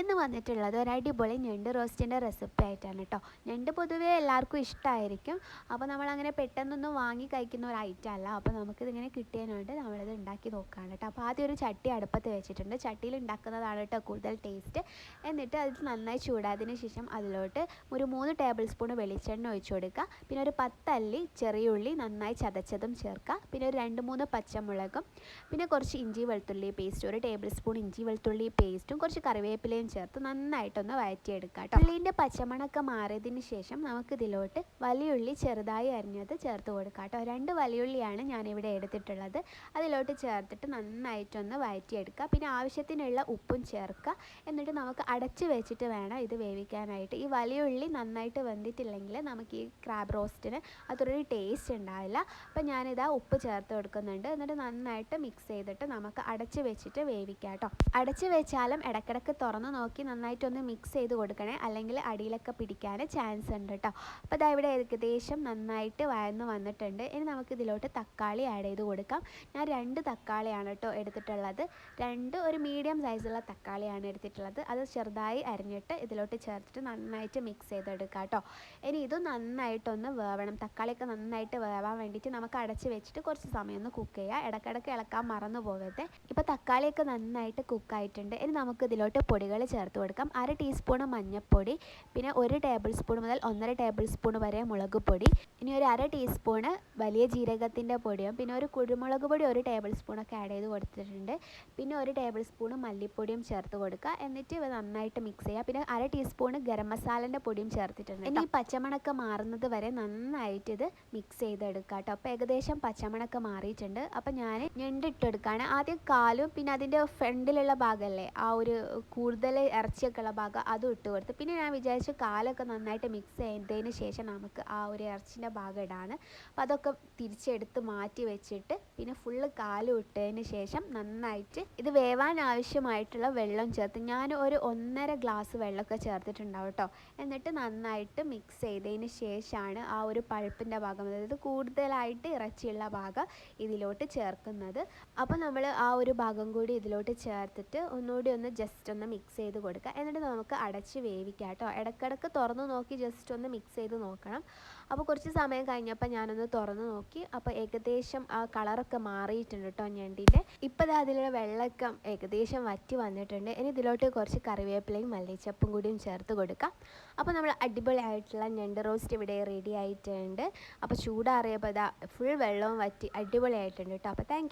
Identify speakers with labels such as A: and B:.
A: ഇന്ന് വന്നിട്ടുള്ളത് ഒരു അടിപൊളി ഞണ്ട് റോസ്റ്റിന്റെ റെസിപ്പി ആയിട്ടാണ് കേട്ടോ. ഞണ്ട് പൊതുവേ എല്ലാവർക്കും ഇഷ്ടമായിരിക്കും അപ്പോൾ നമ്മളങ്ങനെ പെട്ടെന്നൊന്നും വാങ്ങി കഴിക്കുന്ന ഒരു ഐറ്റം അല്ല. അപ്പോൾ നമുക്കിതിങ്ങനെ കിട്ടിയതിനുണ്ട് നമ്മളിത് ഉണ്ടാക്കി നോക്കുകയാണ് കേട്ടോ. അപ്പോൾ ആദ്യം ഒരു ചട്ടി അടുപ്പത്ത് വെച്ചിട്ടുണ്ട്. ചട്ടിയിൽ ഉണ്ടാക്കുന്നതാണ് കേട്ടോ കൂടുതൽ ടേസ്റ്റ് എന്നിട്ട് അത് നന്നായി ചൂടാതിന് ശേഷം അതിലോട്ട് ഒരു മൂന്ന് ടേബിൾ സ്പൂൺ വെളിച്ചെണ്ണ ഒഴിച്ചു കൊടുക്കുക. പിന്നെ ഒരു പത്തല്ലി ചെറിയ ഉള്ളി നന്നായി ചതച്ചതും ചേർക്കുക. പിന്നെ ഒരു രണ്ട് മൂന്ന് പച്ചമുളകും. പിന്നെ കുറച്ച് ഇഞ്ചി വെളുത്തുള്ളി പേസ്റ്റ് ഒരു ടേബിൾ സ്പൂൺ ഇഞ്ചി വെളുത്തുള്ളി പേസ്റ്റും കുറച്ച് കറിവേപ്പിലയും ചേർത്ത് നന്നായിട്ടൊന്ന് വഴറ്റിയെടുക്കുക കേട്ടോ ഉള്ളീന്റെ പച്ചമണൊക്കെ മാറിയതിന് ശേഷം നമുക്കിതിലോട്ട് വലിയുള്ളി ചെറുതായി അരിഞ്ഞത് ചേർത്ത് കൊടുക്കാം കേട്ടോ രണ്ട് വലിയുള്ളിയാണ് ഞാനിവിടെ എടുത്തിട്ടുള്ളത്. അതിലോട്ട് ചേർത്തിട്ട് നന്നായിട്ടൊന്ന് വഴറ്റിയെടുക്കുക പിന്നെ ആവശ്യത്തിനുള്ള ഉപ്പും ചേർക്കുക. എന്നിട്ട് നമുക്ക് അടച്ച് വെച്ചിട്ട് വേണം ഇത് വേവിക്കാനായിട്ട്. ഈ വലിയുള്ളി നന്നായിട്ട് വെന്തിട്ടില്ലെങ്കിൽ നമുക്ക് ഈ ക്രാബ് റോസ്റ്റിന് അതൊരു ടേസ്റ്റ് ഉണ്ടാവില്ല. അപ്പം ഞാനിതാ ഉപ്പ് ചേർത്ത് കൊടുക്കുന്നുണ്ട്. എന്നിട്ട് നന്നായിട്ട് മിക്സ് ചെയ്തിട്ട് നമുക്ക് അടച്ച് വെച്ചിട്ട് വേവിക്കാം കേട്ടോ അടച്ച് വെച്ചാലും ഇടയ്ക്കിടയ്ക്ക് തുറന്ന് നോക്കി നന്നായിട്ടൊന്ന് മിക്സ് ചെയ്ത് കൊടുക്കണേ. അല്ലെങ്കിൽ അടിയിലൊക്കെ പിടിക്കാൻ ചാൻസ് ഉണ്ട് കേട്ടോ അപ്പോൾ ഇതാ ഇവിടെ ഏകദേശം നന്നായിട്ട് വഴന്ന് വന്നിട്ടുണ്ട്. ഇനി നമുക്ക് ഇതിലോട്ട് തക്കാളി ആഡ് ചെയ്ത് കൊടുക്കാം. ഞാൻ രണ്ട് തക്കാളിയാണ് കേട്ടോ എടുത്തിട്ടുള്ളത്. രണ്ട് ഒരു മീഡിയം സൈസുള്ള തക്കാളിയാണ് എടുത്തിട്ടുള്ളത്. അത് ചെറുതായി അരിഞ്ഞിട്ട് ഇതിലോട്ട് ചേർത്തിട്ട് നന്നായിട്ട് മിക്സ് ചെയ്തെടുക്കാം കേട്ടോ ഇനി ഇത് നന്നായിട്ടൊന്ന് വേവണം. തക്കാളിയൊക്കെ നന്നായിട്ട് വേവാൻ വേണ്ടിയിട്ട് നമുക്ക് അടച്ച് വെച്ചിട്ട് കുറച്ച് സമയം ഒന്ന് കുക്ക് ചെയ്യുക ഇടയ്ക്കിടയ്ക്ക് ഇളക്കാൻ മറന്നു പോകരുത് ഇപ്പോൾ തക്കാളിയൊക്കെ നന്നായിട്ട് കുക്കായിട്ടുണ്ട് ഇനി നമുക്ക് ഇതിലോട്ട് പൊടികൾ ചേർത്ത് കൊടുക്കാം. അര ടീസ്പൂൺ മഞ്ഞൾപ്പൊടി പിന്നെ ഒരു ടേബിൾ സ്പൂൺ മുതൽ ഒന്നര ടേബിൾ സ്പൂൺ വരെ മുളക് പൊടി ഇനി ഒരു അര ടീസ്പൂണ് വലിയ ജീരകത്തിന്റെ പൊടിയും പിന്നെ ഒരു കുരുമുളക് പൊടി ഒരു ടേബിൾ സ്പൂണൊക്കെ ആഡ് ചെയ്ത് കൊടുത്തിട്ടുണ്ട്. പിന്നെ ഒരു ടേബിൾ സ്പൂൺ മല്ലിപ്പൊടിയും ചേർത്ത് കൊടുക്കുക. എന്നിട്ട് ഇവ നന്നായിട്ട് മിക്സ് ചെയ്യുക. പിന്നെ അര ടീസ്പൂൺ ഗരം മസാലന്റെ പൊടിയും ചേർത്തിട്ടുണ്ട് ഇനി പച്ചമണക്ക മാറുന്നത് വരെ നന്നായിട്ട് ഇത് മിക്സ് ചെയ്തെടുക്കുക കേട്ടോ അപ്പോൾ ഏകദേശം പച്ചമണക്ക മാറിയിട്ടുണ്ട്. അപ്പോൾ ഞാൻ ഞണ്ടിട്ടെടുക്കുകയാണ് ആദ്യം കാലും പിന്നെ അതിന്റെ ഫ്രണ്ടിലുള്ള ഭാഗമല്ലേ ആ ഒരു കൂടുതൽ ഇറച്ചിയൊക്കെ ഉള്ള ഭാഗം അതും ഇട്ട് കൊടുത്ത്. പിന്നെ ഞാൻ വിചാരിച്ചു കാലൊക്കെ നന്നായിട്ട് മിക്സ് ചെയ്തതിന് ശേഷം നമുക്ക് ആ ഒരു ഇറച്ചിന്റെ ഭാഗം ഇടാണ്. അപ്പോൾ അതൊക്കെ തിരിച്ചെടുത്ത് മാറ്റി വെച്ചിട്ട് പിന്നെ ഫുള്ള് കാലും ഇട്ടതിന് ശേഷം നന്നായിട്ട് ഇത് വേവാൻ ആവശ്യമായിട്ടുള്ള വെള്ളം ചേർത്ത് ഞാൻ ഒരു ഒന്നര ഗ്ലാസ് വെള്ളമൊക്കെ ചേർത്തിട്ടുണ്ടാവും കേട്ടോ. എന്നിട്ട് നന്നായിട്ട് മിക്സ് ചെയ്തതിന് ശേഷമാണ് ആ ഒരു പഴുപ്പിന്റെ ഭാഗം അതായത് കൂടുതലായിട്ട് ഇറച്ചിയുള്ള ഭാഗം ഇതിലോട്ട് ചേർക്കുന്നത്. അപ്പോൾ നമ്മൾ ആ ഒരു ഭാഗം കൂടി ഇതിലോട്ട് ചേർത്തിട്ട് ഒന്നുകൂടി ഒന്ന് ജസ്റ്റ് ഒന്ന് മിക്സ് ചെയ്ത് കൊടുക്കുക. എന്നിട്ട് നമുക്ക് അടച്ച് വേവിക്കാം കേട്ടോ. ഇടയ്ക്കിടയ്ക്ക് തുറന്ന് നോക്കി ജസ്റ്റ് ഒന്ന് മിക്സ് ചെയ്ത് നോക്കണം. അപ്പോൾ കുറച്ച് സമയം കഴിഞ്ഞപ്പോൾ ഞാനൊന്ന് തുറന്ന് നോക്കി. അപ്പോൾ ഏകദേശം ആ കളറൊക്കെ മാറിയിട്ടുണ്ട് കേട്ടോ ഞണ്ടിന്റെ ഇപ്പോൾ ദാ അതിലുള്ള വെള്ളമൊക്കെ ഏകദേശം വറ്റി വന്നിട്ടുണ്ട്. ഇനി ഇതിലോട്ട് കുറച്ച് കറിവേപ്പിലയും മല്ലിച്ചപ്പും കൂടിയും ചേർത്ത് കൊടുക്കാം. അപ്പോൾ നമ്മൾ അടിപൊളിയായിട്ടുള്ള ഞണ്ട് റോസ്റ്റ് ഇവിടെ റെഡി ആയിട്ടുണ്ട്. അപ്പോൾ ചൂടാറിയപ്പോൾ ഇതാ ഫുൾ വെള്ളവും വറ്റി അടിപൊളിയായിട്ടുണ്ട് കേട്ടോ. അപ്പോൾ താങ്ക്